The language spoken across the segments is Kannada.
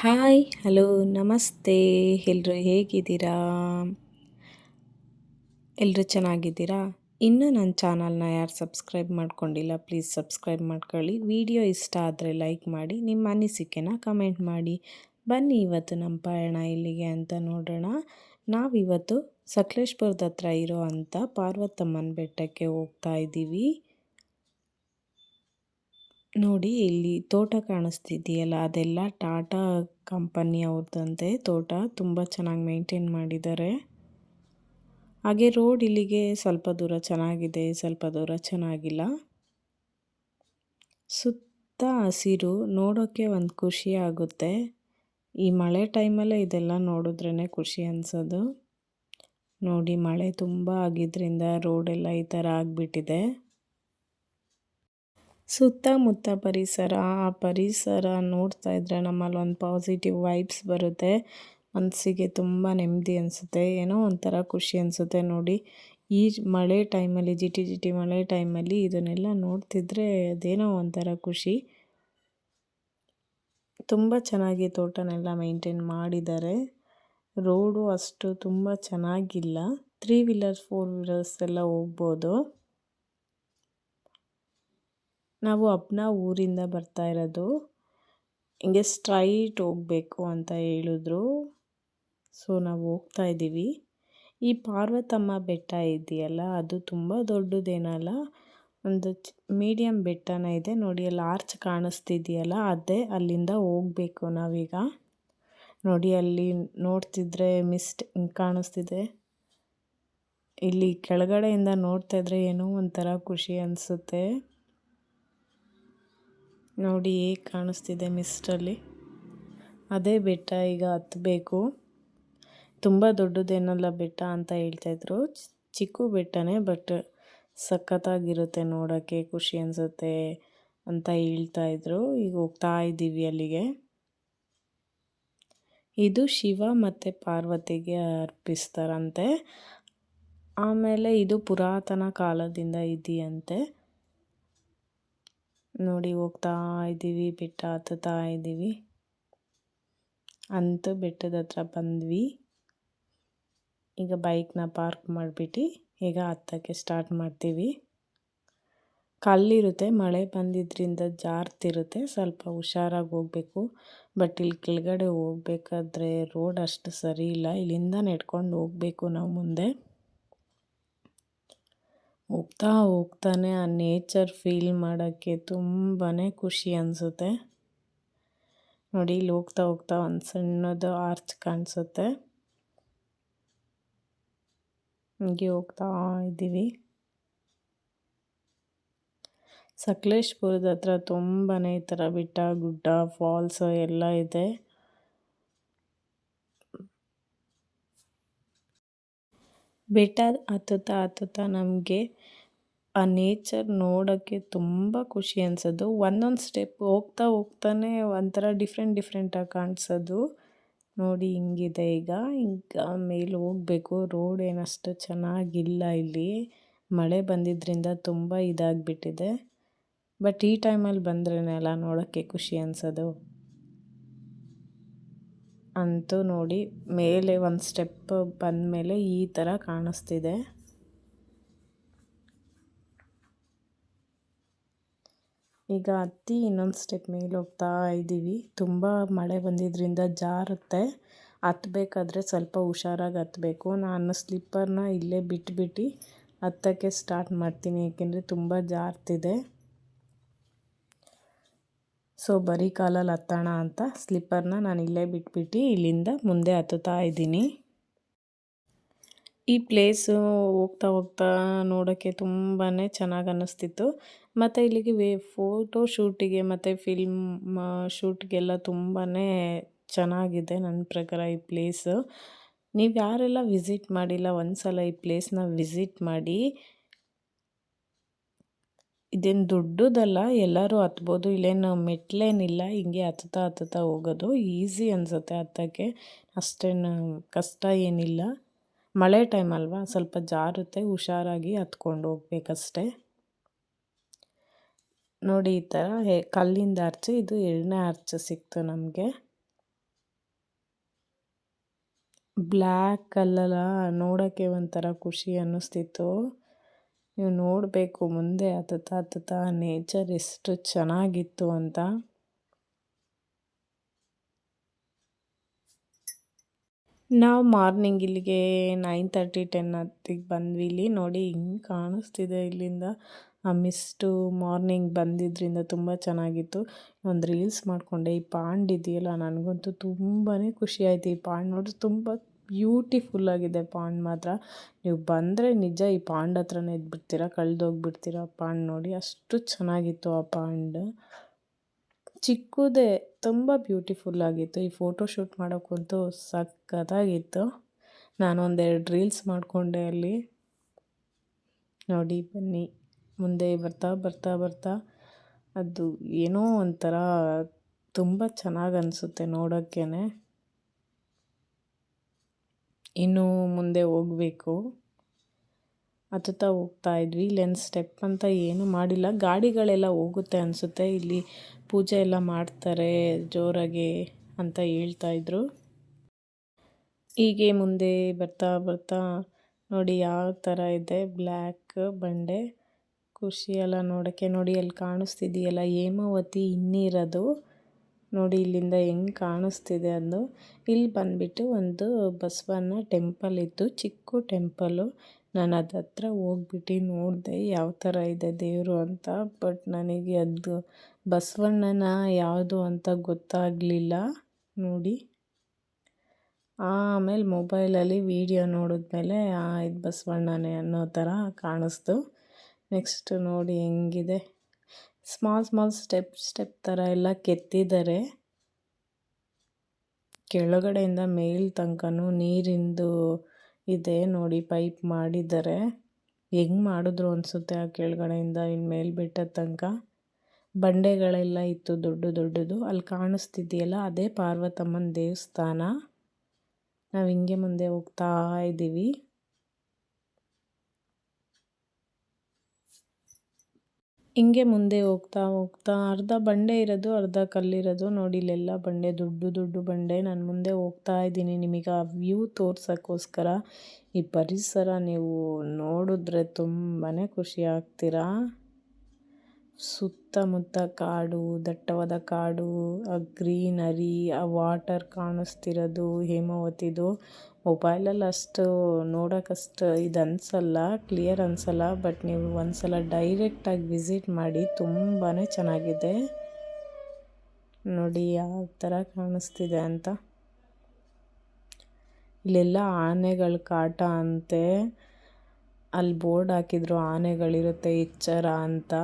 ಹಾಯ್, ಹಲೋ, ನಮಸ್ತೆ. ಎಲ್ಲರೂ ಹೇಗಿದ್ದೀರಾ? ಎಲ್ಲರೂ ಚೆನ್ನಾಗಿದ್ದೀರಾ? ಇನ್ನೂ ನನ್ನ ಚಾನಲ್ನ ಯಾರು ಸಬ್ಸ್ಕ್ರೈಬ್ ಮಾಡ್ಕೊಂಡಿಲ್ಲ, ಪ್ಲೀಸ್ ಸಬ್ಸ್ಕ್ರೈಬ್ ಮಾಡ್ಕೊಳ್ಳಿ. ವಿಡಿಯೋ ಇಷ್ಟ ಆದರೆ ಲೈಕ್ ಮಾಡಿ, ನಿಮ್ಮ ಅನಿಸಿಕೆನ ಕಮೆಂಟ್ ಮಾಡಿ. ಬನ್ನಿ, ಇವತ್ತು ನಮ್ಮ ಪಯಣ ಇಲ್ಲಿಗೆ ಅಂತ ನೋಡೋಣ. ನಾವಿವತ್ತು ಸಕಲೇಶ್ಪುರದ ಹತ್ರ ಇರೋ ಅಂಥ ಪಾರ್ವತಮ್ಮನ ಬೆಟ್ಟಕ್ಕೆ ಹೋಗ್ತಾ ಇದ್ದೀವಿ. ನೋಡಿ, ಇಲ್ಲಿ ತೋಟ ಕಾಣಿಸ್ತಿದೆಯಲ್ಲ, ಅದೆಲ್ಲ ಟಾಟಾ ಕಂಪನಿ ಅವ್ರದ್ದಂತೆ ತೋಟ ತುಂಬ ಚೆನ್ನಾಗಿ ಮೇಂಟೈನ್ ಮಾಡಿದ್ದಾರೆ. ಹಾಗೆ ರೋಡ್ ಇಲ್ಲಿಗೆ ಸ್ವಲ್ಪ ದೂರ ಚೆನ್ನಾಗಿದೆ, ಸ್ವಲ್ಪ ದೂರ ಚೆನ್ನಾಗಿಲ್ಲ. ಸುತ್ತ ಹಸಿರು ನೋಡೋಕ್ಕೆ ಒಂದು ಖುಷಿ ಆಗುತ್ತೆ. ಈ ಮಳೆ ಟೈಮಲ್ಲೇ ಇದೆಲ್ಲ ನೋಡಿದ್ರೇ ಖುಷಿ ಅನಿಸೋದು. ನೋಡಿ, ಮಳೆ ತುಂಬ ಆಗಿದ್ದರಿಂದ ರೋಡೆಲ್ಲ ಈ ಥರ ಆಗಿಬಿಟ್ಟಿದೆ. ಸುತ್ತಮುತ್ತ ಪರಿಸರ, ಆ ಪರಿಸರ ನೋಡ್ತಾ ಇದ್ದರೆ ನಮ್ಮಲ್ಲಿ ಒಂದು ಪಾಸಿಟಿವ್ ವೈಬ್ಸ್ ಬರುತ್ತೆ. ಮನಸ್ಸಿಗೆ ತುಂಬ ನೆಮ್ಮದಿ ಅನಿಸುತ್ತೆ. ಏನೋ ಒಂಥರ ಖುಷಿ ಅನಿಸುತ್ತೆ ನೋಡಿ. ಈ ಮಳೆ ಟೈಮಲ್ಲಿ ಜಿಟಿ ಜಿಟಿ ಮಳೆ ಟೈಮಲ್ಲಿ ಇದನ್ನೆಲ್ಲ ನೋಡ್ತಿದ್ರೆ ಅದೇನೋ ಒಂಥರ ಖುಷಿ. ತುಂಬ ಚೆನ್ನಾಗಿ ತೋಟನೆಲ್ಲ ಮೇಂಟೈನ್ ಮಾಡಿದ್ದಾರೆ. ರೋಡು ಅಷ್ಟು ತುಂಬ ಚೆನ್ನಾಗಿಲ್ಲ. ತ್ರೀ ವೀಲರ್ಸ್ ಫೋರ್ ವೀಲರ್ಸ್ ಎಲ್ಲ ಹೋಗ್ಬೋದು. ನಾವು ಅಪ್ನ ಊರಿಂದ ಬರ್ತಾ ಇರೋದು. ಹಿಂಗೆ ಸ್ಟ್ರೈಟ್ ಹೋಗಬೇಕು ಅಂತ ಹೇಳಿದ್ರು. ಸೊ, ನಾವು ಹೋಗ್ತಾ ಇದ್ದೀವಿ. ಈ ಪಾರ್ವತಮ್ಮ ಬೆಟ್ಟ ಇದೆಯಲ್ಲ, ಅದು ತುಂಬ ದೊಡ್ಡದೇನಲ್ಲ? ಒಂದು ಮೀಡಿಯಂ ಬೆಟ್ಟನೇ ಇದೆ. ನೋಡಿ, ಅಲ್ಲಿ ಆರ್ಚ್ ಕಾಣಿಸ್ತಿದೆಯಲ್ಲ, ಅದೇ ಅಲ್ಲಿಂದ ಹೋಗಬೇಕು ನಾವೀಗ. ನೋಡಿ, ಅಲ್ಲಿ ನೋಡ್ತಿದ್ರೆ ಮಿಸ್ಟ್ ಕಾಣಿಸ್ತಿದೆ. ಇಲ್ಲಿ ಕೆಳಗಡೆಯಿಂದ ನೋಡ್ತಾ ಇದ್ರೆ ಏನೋ ಒಂಥರ ಖುಷಿ ಅನಿಸುತ್ತೆ. ನೋಡಿ ಹೇಗೆ ಕಾಣಿಸ್ತಿದೆ ಮಿಸ್ಟಲ್ಲಿ. ಅದೇ ಬೆಟ್ಟ ಈಗ ಹತ್ತಬೇಕು ತುಂಬ ದೊಡ್ಡದೇನಲ್ಲ ಬೆಟ್ಟ ಅಂತ ಹೇಳ್ತಾಯಿದ್ರು ಚಿಕ್ಕ ಬೆಟ್ಟನೇ ಬಟ್ ಸಖತ್ತಾಗಿರುತ್ತೆ ನೋಡೋಕ್ಕೆ ಖುಷಿ ಅನಿಸುತ್ತೆ ಅಂತ ಹೇಳ್ತಾಯಿದ್ರು ಈಗ ಹೋಗ್ತಾ ಇದ್ದೀವಿ ಅಲ್ಲಿಗೆ. ಇದು ಶಿವ ಮತ್ತು ಪಾರ್ವತಿಗೆ ಅರ್ಪಿಸ್ತಾರಂತೆ. ಆಮೇಲೆ ಇದು ಪುರಾತನ ಕಾಲದಿಂದ ಇದೆಯಂತೆ. ನೋಡಿ ಹೋಗ್ತಾ ಇದ್ದೀವಿ, ಬೆಟ್ಟ ಹತ್ತುತ್ತಾ ಇದ್ದೀವಿ. ಅಂತೂ ಬೆಟ್ಟದ ಹತ್ರ ಬಂದ್ವಿ. ಈಗ ಬೈಕ್ನ ಪಾರ್ಕ್ ಮಾಡಿಬಿಟ್ಟು ಈಗ ಹತ್ತಕ್ಕೆ ಸ್ಟಾರ್ಟ್ ಮಾಡ್ತೀವಿ. ಕಲ್ಲಿರುತ್ತೆ, ಮಳೆ ಬಂದಿದ್ದರಿಂದ ಜಾರ್ತಿರುತ್ತೆ, ಸ್ವಲ್ಪ ಹುಷಾರಾಗಿ ಹೋಗಬೇಕು. ಬಟ್ ಇಲ್ಲಿ ಕೆಳಗಡೆ ಹೋಗ್ಬೇಕಾದ್ರೆ ರೋಡ್ ಅಷ್ಟು ಸರಿ ಇಲ್ಲ. ಇಲ್ಲಿಂದ ನೆಡ್ಕೊಂಡು ಹೋಗಬೇಕು ನಾವು ಮುಂದೆ. ಹೋಗ್ತಾ ಹೋಗ್ತಾನೆ ಆ ನೇಚರ್ ಫೀಲ್ ಮಾಡೋಕ್ಕೆ ತುಂಬಾ ಖುಷಿ ಅನಿಸುತ್ತೆ. ನೋಡಿ, ಇಲ್ಲಿ ಹೋಗ್ತಾ ಹೋಗ್ತಾ ಒಂದು ಸಣ್ಣದು ಆರ್ಚ್ ಕಾಣಿಸುತ್ತೆ. ಹೀಗೆ ಹೋಗ್ತಾ ಇದ್ದೀವಿ ಸಕಲೇಶ್ಪುರದ ಹತ್ರ ತುಂಬಾ ಈ ಥರ ಬೆಟ್ಟ, ಗುಡ್ಡ, ಫಾಲ್ಸ್ ಎಲ್ಲ ಇದೆ. ಬೆಟ್ಟ ಹತ್ತುತ್ತಾ ಹತ್ತುತ್ತಾ ನಮಗೆ ಆ ನೇಚರ್ ನೋಡೋಕ್ಕೆ ತುಂಬ ಖುಷಿ ಅನ್ಸೋದು. ಒಂದೊಂದು ಸ್ಟೆಪ್ ಹೋಗ್ತಾ ಹೋಗ್ತಾನೆ ಒಂಥರ ಡಿಫ್ರೆಂಟ್ ಡಿಫ್ರೆಂಟಾಗಿ ಕಾಣಿಸೋದು. ನೋಡಿ ಹಿಂಗಿದೆ ಈಗ. ಈಗ ಮೇಲೆ ಹೋಗಬೇಕು. ರೋಡ್ ಏನಷ್ಟು ಚೆನ್ನಾಗಿಲ್ಲ ಇಲ್ಲಿ. ಮಳೆ ಬಂದಿದ್ದರಿಂದ ತುಂಬ ಇದಾಗಿಬಿಟ್ಟಿದೆ. ಬಟ್ ಈ ಟೈಮಲ್ಲಿ ಬಂದ್ರೇ ಅಲ್ಲ ನೋಡೋಕ್ಕೆ ಖುಷಿ ಅನ್ಸೋದು. ಅಂತೂ ನೋಡಿ, ಮೇಲೆ ಒಂದು ಸ್ಟೆಪ್ ಬಂದ ಮೇಲೆ ಈ ಥರ ಕಾಣಿಸ್ತಿದೆ. ಈಗ ಹತ್ತಿ ಇನ್ನೊಂದು ಸ್ಟೆಪ್ ಮೇಲೆ ಹೋಗ್ತಾ ಇದ್ದೀವಿ ತುಂಬ ಮಳೆ ಬಂದಿದ್ದರಿಂದ ಜಾರುತ್ತೆ. ಹತ್ತಬೇಕಾದ್ರೆ ಸ್ವಲ್ಪ ಹುಷಾರಾಗಿ ಹತ್ತಬೇಕು ನಾನು ಸ್ಲಿಪ್ಪರ್ನ ಇಲ್ಲೇ ಬಿಟ್ಬಿಟ್ಟು ಹತ್ತಕ್ಕೆ ಸ್ಟಾರ್ಟ್ ಮಾಡ್ತೀನಿ. ಏಕೆಂದರೆ ತುಂಬ ಜಾರ್ತಿದೆ. ಸೊ ಬರೀ ಕಾಲಲ್ಲಿ ಹತ್ತೋಣ ಅಂತ ಸ್ಲಿಪ್ಪರ್ನ ನಾನು ಇಲ್ಲೇ ಬಿಟ್ಬಿಟ್ಟು ಇಲ್ಲಿಂದ ಮುಂದೆ ಹತ್ತುತ್ತಾ ಇದ್ದೀನಿ ಈ ಪ್ಲೇಸು ಹೋಗ್ತಾ ಹೋಗ್ತಾ ನೋಡೋಕ್ಕೆ ತುಂಬಾ ಚೆನ್ನಾಗಿ ಅನ್ನಿಸ್ತಿತ್ತು. ಮತ್ತು ಇಲ್ಲಿಗೆ ವೇ, ಫೋಟೋ ಶೂಟಿಗೆ ಮತ್ತು ಫಿಲ್ಮ್ ಶೂಟ್ಗೆಲ್ಲ ತುಂಬಾ ಚೆನ್ನಾಗಿದೆ ನನ್ನ ಪ್ರಕಾರ ಈ ಪ್ಲೇಸು. ನೀವು ಯಾರೆಲ್ಲ ವಿಸಿಟ್ ಮಾಡಿಲ್ಲ ಒಂದು ಸಲ ಈ ಪ್ಲೇಸ್ನ ವಿಸಿಟ್ ಮಾಡಿ. ಇದೇನು ದೊಡ್ಡದಲ್ಲ, ಎಲ್ಲರೂ ಹತ್ಬೋದು, ಇಲ್ಲೇನು ಮೆಟ್ಲೇನಿಲ್ಲ, ಹಿಂಗೆ ಹತ್ತುತ್ತಾ ಹತ್ತುತ್ತಾ ಹೋಗೋದು, ಈಸಿ ಅನಿಸುತ್ತೆ ಹತ್ತೋಕ್ಕೆ. ಅಷ್ಟೇನು ಕಷ್ಟ ಏನಿಲ್ಲ. ಮಳೆ ಟೈಮ್ ಅಲ್ವಾ? ಸ್ವಲ್ಪ ಜಾರುತ್ತೆ, ಹುಷಾರಾಗಿ ಹತ್ಕೊಂಡು ಹೋಗ್ಬೇಕಷ್ಟೆ. ನೋಡಿ ಈ ಥರ ಕಲ್ಲಿಂದ ಅರ್ಚು ಇದು ಎರಡನೇ ಅರ್ಚು ಸಿಕ್ತು ನಮಗೆ. ಬ್ಲ್ಯಾಕ್ ಕಲ್ಲಲ್ಲ ನೋಡೋಕ್ಕೆ ಒಂಥರ ಖುಷಿ ಅನ್ನಿಸ್ತಿತ್ತು. ನೀವು ನೋಡಬೇಕು ಮುಂದೆ ಹತ್ತುತ್ತಾ ಹತ್ತುತ್ತಾ ನೇಚರ್ ಎಷ್ಟು ಚೆನ್ನಾಗಿತ್ತು ಅಂತ. ನಾವು ಮಾರ್ನಿಂಗ್ ಇಲ್ಲಿಗೆ ನೈನ್ ತರ್ಟಿ ಟೆನ್ ಹತ್ತಿಗೆ ಬಂದ್ವಿ ಇಲ್ಲಿ. ನೋಡಿ ಹಿಂಗೆ ಕಾಣಿಸ್ತಿದೆ ಇಲ್ಲಿಂದ. ಆ ಮಿಸ್ಟು ಮಾರ್ನಿಂಗ್ ಬಂದಿದ್ದರಿಂದ ತುಂಬ ಚೆನ್ನಾಗಿತ್ತು. ಒಂದು ರೀಲ್ಸ್ ಮಾಡಿಕೊಂಡೆ. ಈ ಪಾಂಡ್ ಇದೆಯಲ್ಲ, ನನಗಂತೂ ತುಂಬಾ ಖುಷಿ ಆಯಿತು ಈ ಪಾಂಡ್ ನೋಡಿದ್ರೆ ತುಂಬ ಬ್ಯೂಟಿಫುಲ್ ಆಗಿದೆ ಪಾಂಡ್ ಮಾತ್ರ. ನೀವು ಬಂದರೆ ನಿಜ ಈ ಪಾಂಡ್ ಹತ್ರನೇ ಇದ್ಬಿಡ್ತೀರಾ, ಕಳೆದೋಗ್ಬಿಡ್ತೀರಾ ಪಾಂಡ್ ನೋಡಿ. ಅಷ್ಟು ಚೆನ್ನಾಗಿತ್ತು ಆ ಪಾಂಡ್. ಚಿಕ್ಕದೇ ತುಂಬ ಬ್ಯೂಟಿಫುಲ್ ಆಗಿತ್ತು. ಈ ಫೋಟೋ ಶೂಟ್ ಮಾಡೋಕ್ಕಂತೂ ಸಖತ್ತಾಗಿತ್ತು. ನಾನು ಒಂದೆರಡು ರೀಲ್ಸ್ ಮಾಡಿಕೊಂಡೆ ಅಲ್ಲಿ. ನೋಡಿ, ಬನ್ನಿ. ಮುಂದೆ ಬರ್ತಾ ಬರ್ತಾ ಬರ್ತಾ ಅದು ಏನೋ ಒಂಥರ ತುಂಬ ಚೆನ್ನಾಗಿ ಅನಿಸುತ್ತೆ ನೋಡೋಕ್ಕೇ ಇನ್ನೂ ಮುಂದೆ ಹೋಗಬೇಕು. ಹತ್ತುತ್ತಾ ಹೋಗ್ತಾ ಇದ್ವಿ. ಇಲ್ಲೇನು ಸ್ಟೆಪ್ ಅಂತ ಏನೂ ಮಾಡಿಲ್ಲ. ಗಾಡಿಗಳೆಲ್ಲ ಹೋಗುತ್ತೆ ಅನಿಸುತ್ತೆ. ಇಲ್ಲಿ ಪೂಜೆ ಎಲ್ಲ ಮಾಡ್ತಾರೆ ಜೋರಾಗಿ ಅಂತ ಹೇಳ್ತಾಯಿದ್ರು ಹೀಗೆ ಮುಂದೆ ಬರ್ತಾ ಬರ್ತಾ ನೋಡಿ ಯಾವ ಥರ ಇದೆ. ಬ್ಲ್ಯಾಕ್ ಬಂಡೆ. ಖುಷಿ ಎಲ್ಲ ನೋಡೋಕ್ಕೆ. ನೋಡಿ ಅಲ್ಲಿ ಕಾಣಿಸ್ತಿದೆಯಲ್ಲ, ಹೇಮಾವತಿ ಇನ್ನಿರೋದು. ನೋಡಿ ಇಲ್ಲಿಂದ ಹೆಂಗೆ ಕಾಣಿಸ್ತಿದೆ ಅದು. ಇಲ್ಲಿ ಬಂದುಬಿಟ್ಟು ಒಂದು ಬಸವಣ್ಣ ಟೆಂಪಲ್ ಇತ್ತು. ಚಿಕ್ಕ ಟೆಂಪಲ್ಲು ನಾನು ಅದು ಹತ್ರ ಹೋಗ್ಬಿಟ್ಟು ನೋಡಿದೆ ಯಾವ ಥರ ಇದೆ ದೇವರು ಅಂತ, ಬಟ್ ನನಗೆ ಅದು ಬಸವಣ್ಣನ ಯಾವುದು ಅಂತ ಗೊತ್ತಾಗಲಿಲ್ಲ. ನೋಡಿ. ಆಮೇಲೆ ಮೊಬೈಲಲ್ಲಿ ವೀಡಿಯೋ ನೋಡಿದ್ಮೇಲೆ ಇದು ಬಸವಣ್ಣನೇ ಅನ್ನೋ ಥರ ಕಾಣಿಸ್ತು. ನೆಕ್ಸ್ಟ್ ನೋಡಿ ಹೆಂಗಿದೆ. ಸ್ಮಾಲ್ ಸ್ಮಾಲ್ ಸ್ಟೆಪ್ ಸ್ಟೆಪ್ ಥರ ಎಲ್ಲ ಕೆತ್ತಿದ್ದಾರೆ. ಕೆಳಗಡೆಯಿಂದ ಮೇಲ್ ತನಕನೂ ನೀರಿಂದು ಇದೆ ನೋಡಿ, ಪೈಪ್ ಮಾಡಿದ್ದಾರೆ ಹೆಂಗೆ ಮಾಡಿದ್ರು ಅನಿಸುತ್ತೆ ಆ ಕೆಳಗಡೆಯಿಂದ ಇನ್ನು ಮೇಲೆ ಬೆಟ್ಟದ ತನಕ? ಬಂಡೆಗಳೆಲ್ಲ ಇತ್ತು ದೊಡ್ಡ ದೊಡ್ಡದು, ಅಲ್ಲಿ ಕಾಣಿಸ್ತಿದೆಯಲ್ಲ, ಅದೇ ಪಾರ್ವತಮ್ಮನ ದೇವಸ್ಥಾನ? ನಾವು ಹಿಂಗೆ ಮುಂದೆ ಹೋಗ್ತಾ ಇದ್ದೀವಿ ಹಿಂಗೆ ಮುಂದೆ ಹೋಗ್ತಾ ಹೋಗ್ತಾ ಅರ್ಧ ಬಂಡೆ ಇರೋದು, ಅರ್ಧ ಕಲ್ಲಿರೋದು ನೋಡಿ ಇಲ್ಲೆಲ್ಲ ಬಂಡೆ, ದೊಡ್ಡ ದೊಡ್ಡ ಬಂಡೆ. ನಾನು ಮುಂದೆ ಹೋಗ್ತಾ ಇದ್ದೀನಿ ನಿಮಗೆ ಆ ವ್ಯೂ ತೋರ್ಸೋಕ್ಕೋಸ್ಕರ. ಈ ಪರಿಸರ ನೀವು ನೋಡಿದ್ರೆ ತುಂಬಾ ಖುಷಿ ಆಗ್ತೀರಾ? ಸುತ್ತಮುತ್ತ ಕಾಡು, ದಟ್ಟವಾದ ಕಾಡು, ಆ ಗ್ರೀನರಿ ಆ ವಾಟರ್ ಕಾಣಿಸ್ತಿರೋದು, ಹೇಮಾವತಿದು. ಮೊಬೈಲಲ್ಲಿ ಅಷ್ಟು ನೋಡೋಕ್ಕಷ್ಟು ಇದು ಅನಿಸಲ್ಲ ಕ್ಲಿಯರ್ ಅನಿಸಲ್ಲ ಬಟ್ ನೀವು ಒಂದ್ಸಲ ಡೈರೆಕ್ಟಾಗಿ ವಿಸಿಟ್ ಮಾಡಿ ತುಂಬಾ ಚೆನ್ನಾಗಿದೆ. ನೋಡಿ ಯಾವ ಥರ ಕಾಣಿಸ್ತಿದೆ ಅಂತ. ಇಲ್ಲೆಲ್ಲ ಆನೆಗಳ ಕಾಟ ಅಂತೆ. ಅಲ್ಲಿ ಬೋರ್ಡ್ ಹಾಕಿದ್ರು ಆನೆಗಳಿರುತ್ತೆ, ಎಚ್ಚರ ಅಂತ.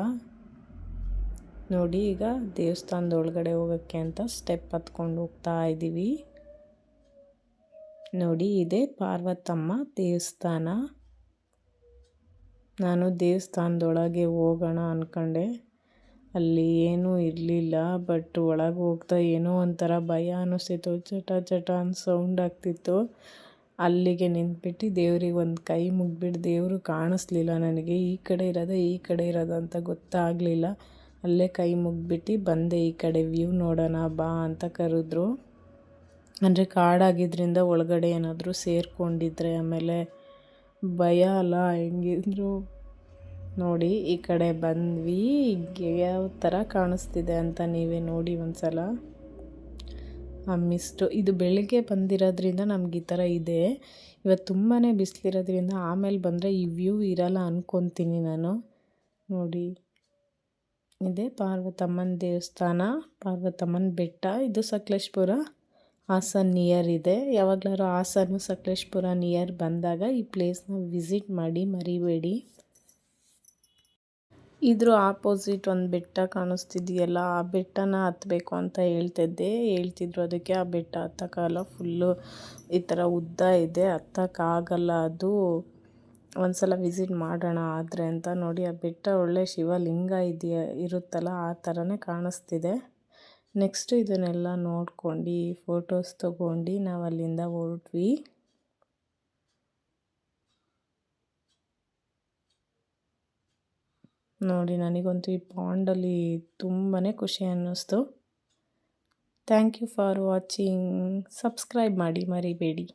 ನೋಡಿ, ಈಗ ದೇವಸ್ಥಾನದ ಒಳಗಡೆ ಹೋಗೋಕ್ಕೆ ಅಂತ ಸ್ಟೆಪ್ ಹತ್ಕೊಂಡು ಹೋಗ್ತಾ ಇದ್ದೀವಿ ನೋಡಿ, ಇದೆ ಪಾರ್ವತಮ್ಮ ದೇವಸ್ಥಾನ. ನಾನು ದೇವಸ್ಥಾನದೊಳಗೆ ಹೋಗೋಣ ಅಂದ್ಕೊಂಡೆ ಅಲ್ಲಿ ಏನೂ ಇರಲಿಲ್ಲ ಬಟ್ ಒಳಗೆ ಹೋಗ್ತಾ ಏನೋ ಒಂಥರ ಭಯ ಅನ್ನಿಸ್ತಿತ್ತು ಚಟ ಚಟ ಅಂತ ಸೌಂಡ್ ಆಗ್ತಿತ್ತು. ಅಲ್ಲಿಗೆ ನಿಂತ್ಬಿಟ್ಟು ದೇವ್ರಿಗೆ ಒಂದು ಕೈ ಮುಗ್ಬಿಟ್ಟು ದೇವರು ಕಾಣಿಸ್ಲಿಲ್ಲ ನನಗೆ. ಈ ಕಡೆ ಇರೋದ ಈ ಕಡೆ ಇರೋದ ಅಂತ ಗೊತ್ತಾಗಲಿಲ್ಲ. ಅಲ್ಲೇ ಕೈ ಮುಗ್ಬಿಟ್ಟು ಬಂದೆ ಈ ಕಡೆ ವ್ಯೂ ನೋಡೋಣ ಬಾ ಅಂತ ಕರೆದ್ರು. ಅಂದರೆ ಕಾಡಾಗಿದ್ದರಿಂದ ಒಳಗಡೆ ಏನಾದರೂ ಸೇರಿಕೊಂಡಿದ್ರೆ ಆಮೇಲೆ ಭಯ ಅಲ್ಲ ಹೆಂಗಿದ್ರು. ನೋಡಿ, ಈ ಕಡೆ ಬಂದ್ವಿ. ಯಾವ ಥರ ಕಾಣಿಸ್ತಿದೆ ಅಂತ ನೀವೇ ನೋಡಿ ಒಂದು ಸಲ ಆ ಮಿಸ್ಟು, ಇದು ಬೆಳಗ್ಗೆ ಬಂದಿರೋದ್ರಿಂದ ನಮ್ಗೆ ಈ ಥರ ಇದೆ. ಇವತ್ತು ತುಂಬಾ ಬಿಸಿಲಿರೋದ್ರಿಂದ ಆಮೇಲೆ ಬಂದರೆ ಈ ವ್ಯೂ ಇರಲ್ಲ ಅಂದ್ಕೊತೀನಿ ನಾನು. ನೋಡಿ. ಇದೆ. ಪಾರ್ವತಮ್ಮನ ದೇವಸ್ಥಾನ, ಪಾರ್ವತಮ್ಮನ ಬೆಟ್ಟ, ಇದು ಸಕಲೇಶ್ಪುರ ಹಾಸನ್ ನಿಯರ್ ಇದೆ. ಯಾವಾಗಲಾರು ಹಾಸನು ಸಕಲೇಶ್ಪುರ ನಿಯರ್ ಬಂದಾಗ ಈ ಪ್ಲೇಸ್ನ ವಿಸಿಟ್ ಮಾಡಿ ಮರಿಬೇಡಿ. ಇದ್ರ ಆಪೋಸಿಟ್ ಒಂದು ಬೆಟ್ಟ ಕಾಣಿಸ್ತಿದೆಯಲ್ಲ, ಆ ಬೆಟ್ಟನ ಹತ್ತಬೇಕು ಅಂತ ಹೇಳ್ತಿದ್ದೆ. ಹೇಳ್ತಿದ್ರು ಅದಕ್ಕೆ ಆ ಬೆಟ್ಟ ಹತ್ತಕ್ಕಾಗಲ್ಲ ಫುಲ್ಲು ಈ ಥರ ಉದ್ದ ಇದೆ, ಹತ್ತಕ್ಕಾಗಲ್ಲ ಅದು. ಒಂದು ಸಲ ವಿಸಿಟ್ ಮಾಡೋಣ ಆದರೆ ಅಂತ ನೋಡಿ, ಆ ಬೆಟ್ಟ ಒಳ್ಳೆ ಶಿವಲಿಂಗ ಇದೆಯಾ, ಇರುತ್ತಲ್ಲ ಆ ಥರನೇ ಕಾಣಿಸ್ತಿದೆ. ನೆಕ್ಸ್ಟ್ ಇದನ್ನೆಲ್ಲ ನೋಡ್ಕೊಂಡು ಫೋಟೋಸ್ ತೊಗೊಂಡು ನಾವು ಅಲ್ಲಿಂದ ಹೊರಟ್ವಿ. ನೋಡಿ, ನನಗಂತೂ ಈ ಪಾಂಡಲ್ಲಿ ತುಂಬಾ ಖುಷಿ ಅನ್ನಿಸ್ತು. Thank you for watching subscribe ಮಾಡಿ ಮರಿಬೇಡಿ.